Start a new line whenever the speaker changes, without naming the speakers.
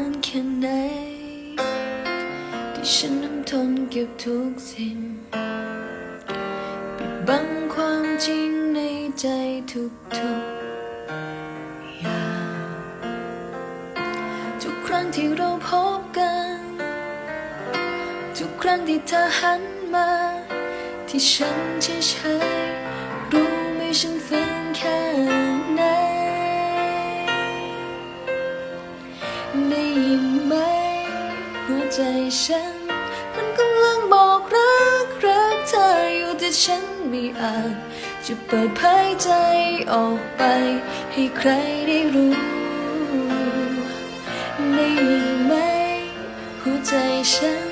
านแค่ไหนที่ฉันนั้นทนเก็บทุกสิ่งปิดบังความจริงในใจทุกๆอย่างทุกครั้งที่เราพบกัน ทุกครั้งที่เธอหันมา ที่ฉันเฉย ได้ยินไหมหัวใจฉัน มันกำลังบอกรักรักเธออยู่แต่ฉันไม่อาจจะเปิดเผยใจออกไป ให้ใครได้รู้ได้ยินไหมหัวใจฉัน